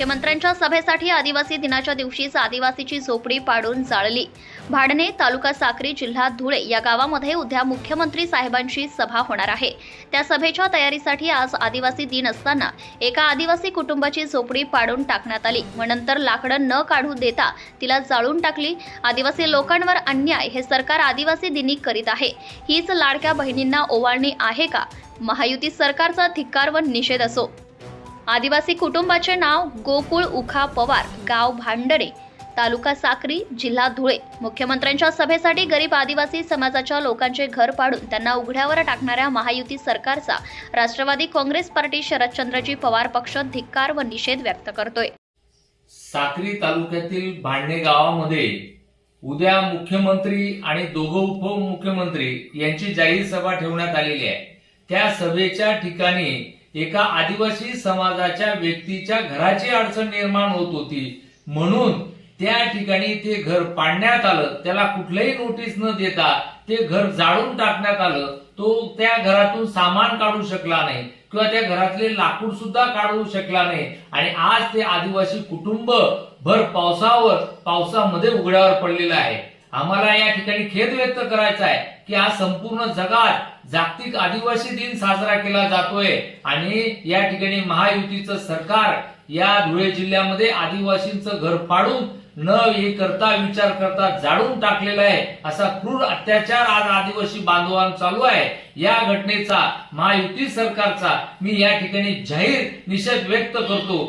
मुख्यमंत्र्यांच्या सभेसाठी आदिवासी दिनाच्या दिवशीच आदिवासीची झोपडी पाडून जाळली. भाडणे तालुका साक्री जिल्हा धुळे या गावामध्ये उद्या मुख्यमंत्री साहेबांची सभा होणार आहे. त्या सभेच्या तयारीसाठी आज आदिवासी दिन असताना एका आदिवासी कुटुंबाची झोपडी पाडून टाकण्यात आली. व नंतर लाकडं न काढू देता तिला जाळून टाकली. आदिवासी लोकांवर अन्याय हे सरकार आदिवासी दिनी करीत आहे. हीच लाडक्या बहिणींना ओवाळणी आहे का? महायुती सरकारचा धिक्कार व निषेध असो. आदिवासी कुटुंबाचे नाव गोकुळ उखा पवार गाव भांडरे तालुका साक्री जिल्हा धुळे. मुख्यमंत्र्यांच्या सभेसाठी गरीब आदिवासी समाजाच्या लोकांचे घर पाडून त्यांना उघड्यावर टाकणाऱ्या महायुती सरकारचा राष्ट्रवादी काँग्रेस पार्टी शरदचंद्रजी पवार पक्ष धिक्कार व निषेध व्यक्त करतोय. साक्री तालुक्यातील भांडणे गावामध्ये उद्या मुख्यमंत्री आणि दोघं उपमुख्यमंत्री यांची जाहीर सभा ठेवण्यात आलेली आहे. त्या सभेच्या ठिकाणी एका आदिवासी समाजाच्या व्यक्तीच्या घराची अडचण निर्माण होत होती. म्हणून त्या ठिकाणी ते घर पाडण्यात आलं. त्याला कुठलंही नोटीस न देता ते घर जाळून टाकण्यात आलं. तो त्या घरातून सामान काढू शकला नाही किंवा त्या घरातले लाकूड सुद्धा काढू शकला नाही. आणि आज ते आदिवासी कुटुंब भर पावसावर पावसामध्ये उघड्यावर पडलेलं आहे. आम्हाला या ठिकाणी खेद व्यक्त करायचा आहे की आज संपूर्ण जगात जागतिक आदिवासी दिन साजरा केला जातोय. आणि या ठिकाणी महायुतीचं सरकार या धुळे जिल्ह्यामध्ये आदिवासींचं घर पाडून न हे करता विचार करता जाळून टाकलेला आहे. असा क्रूर अत्याचार आज आदिवासी बांधवांवर चालू आहे. या घटनेचा महायुती सरकारचा मी या ठिकाणी जाहीर निषेध व्यक्त करतो.